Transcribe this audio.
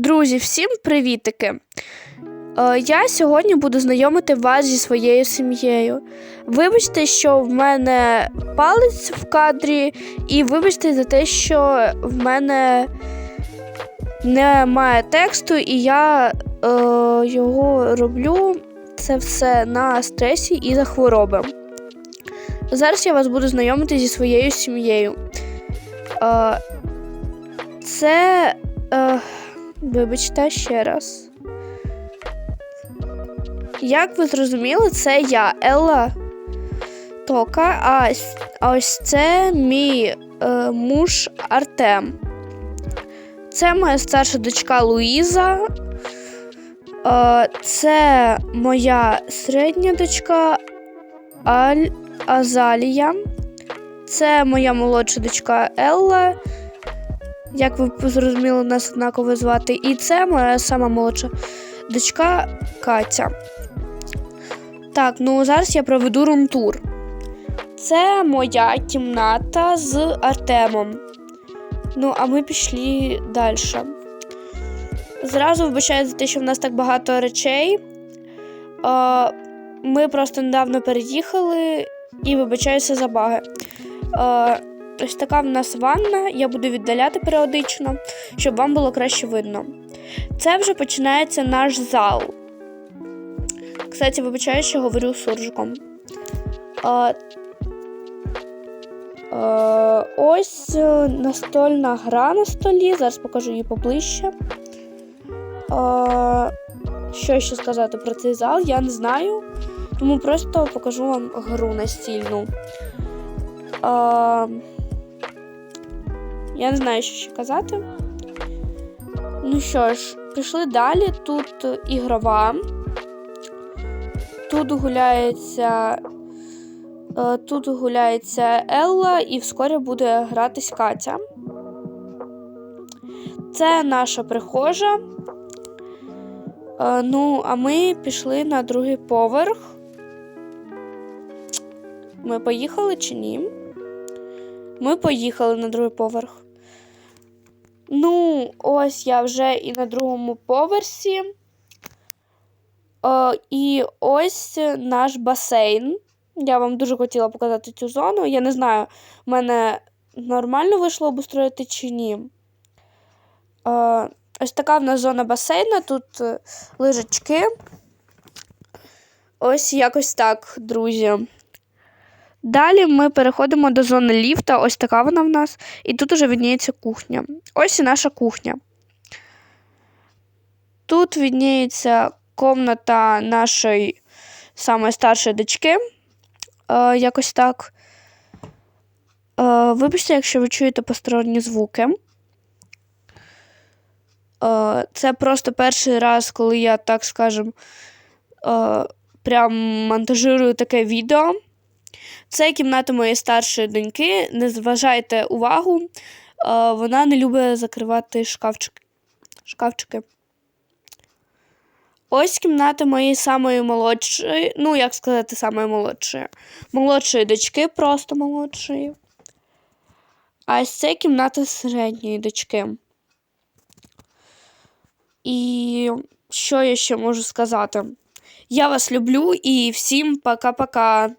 Друзі, всім привітики! Е, Я сьогодні буду знайомити вас зі своєю сім'єю. Вибачте, що в мене палець в кадрі, і вибачте за те, що в мене немає тексту, і я е, його роблю це все на стресі і за хвороби. Зараз я вас буду знайомити зі своєю сім'єю. Е, це. Е, Вибачте ще раз. Як ви зрозуміли, це я, Елла Тока, а ось, це мій е, муж Артем. Це моя старша дочка Луїза. Е, це моя середня дочка Аль Азалія. Це моя молодша дочка Елла. Як ви зрозуміли, нас однаково звати. І це моя сама молодша дочка Катя. Так, ну зараз я проведу румтур. Це моя кімната з Артемом. Ну, а ми пішли далі. Зразу вибачаю за те, що в нас так багато речей. Ми просто недавно переїхали і вибачаюся за баги. Ось така в нас ванна, я буду віддаляти періодично, щоб вам було краще видно. Це вже починається наш зал. Кстати, вибачаю, що говорю суржиком. А, а, ось е, настольна гра на столі. Зараз покажу її поближче. А, що ще сказати про цей зал, я не знаю. Тому просто покажу вам гру настільну. А, я не знаю, що ще казати. Ну що ж, пішли далі. Тут ігрова. Тут гуляється. е, Тут гуляється Елла і вскоре буде гратись Катя. Це наша прихожа. Е, Ну, а ми пішли на другий поверх. Ми поїхали чи ні? Ми поїхали на другий поверх. Ну, ось я вже і на другому поверсі. О, і ось наш басейн. Я вам дуже хотіла показати цю зону. Я не знаю, в мене нормально вийшло обустроїти чи ні. О, ось така в нас зона басейна, тут е, лежачки. Ось якось так, друзі. Далі ми переходимо до зони ліфта. Ось така вона в нас. І тут уже відніється кухня. Ось і наша кухня. Тут відніється комната нашої самої старшої дочки. Е, якось так. Е, вибачте, якщо ви чуєте посторонні звуки. Е, це просто перший раз, коли я, так скажем, е, прям монтажирую таке відео. Це кімната моєї старшої доньки. Не зважайте увагу, е, вона не любить закривати шкафчики. шкафчики. Ось кімната моєї самої молодшої, ну, як сказати, самої молодшої. Молодшої дочки, просто молодшої. А ось це кімната середньої дочки. І що я ще можу сказати? Я вас люблю і всім пока-пока.